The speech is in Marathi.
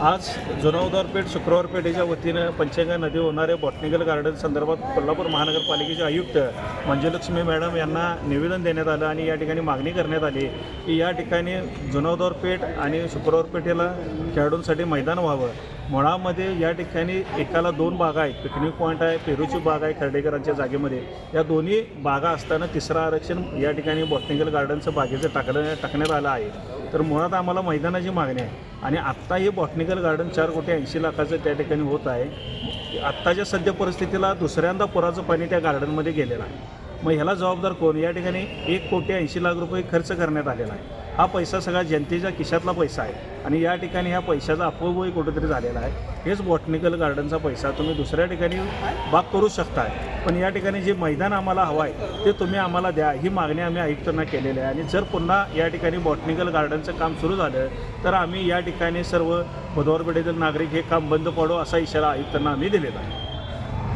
आज जुनवदारपेठ शुक्रवार पेठेच्या वतीनं पंचगंगा नदी होणारे बॉटनिकल गार्डन संदर्भात कोल्हापूर महानगरपालिकेचे आयुक्त मंजुलक्ष्मी मॅडम यांना निवेदन देण्यात आलं आणि या ठिकाणी मागणी करण्यात आली की या ठिकाणी जुनवदारपेठ आणि शुक्रवार पेठेला खेळाडूंसाठी मैदान व्हावं. मुळामध्ये या ठिकाणी एकाला दोन बागा आहेत. पिकनिक पॉईंट आहे पेरूची बाग आहे खर्डेकरांच्या जागेमध्ये. या दोन्ही बागा असताना तिसरं आरक्षण या ठिकाणी बॉटनिकल गार्डनचं बागेचं टाकलं टाकण्यात आलं आहे. तर मुळात आम्हाला मैदानाची मागणी आहे. आणि आत्ता हे बॉटनिकल गार्डन चार कोटी ऐंशी लाखाचं त्या ठिकाणी होत आहे. आत्ताच्या सध्या परिस्थितीला दुसऱ्यांदा पुराचं पाणी त्या गार्डनमध्ये गेलेलं आहे. मग ह्याला जबाबदार कोण? या ठिकाणी एक कोटी ऐंशी लाख रुपये खर्च करण्यात आलेला आहे. हा पैसा सगळा जनतेच्या खिशातला पैसा आहे. आणि या ठिकाणी ह्या पैशाचा अपव्यय कुठेतरी झालेला आहे. हेच बॉटनिकल गार्डनचा पैसा तुम्ही दुसऱ्या ठिकाणी बाग करू शकताय. पण या ठिकाणी जे मैदान आम्हाला हवं आहे ते तुम्ही आम्हाला द्या. ही मागणी आम्ही आयुक्तांना केलेली आहे. आणि जर पुन्हा या ठिकाणी बॉटनिकल गार्डनचं काम सुरू झालं तर आम्ही या ठिकाणी सर्व बुधवार पेठेतील नागरिक हे काम बंद पाडू असा इशारा आयुक्तांना आम्ही दिलेला आहे.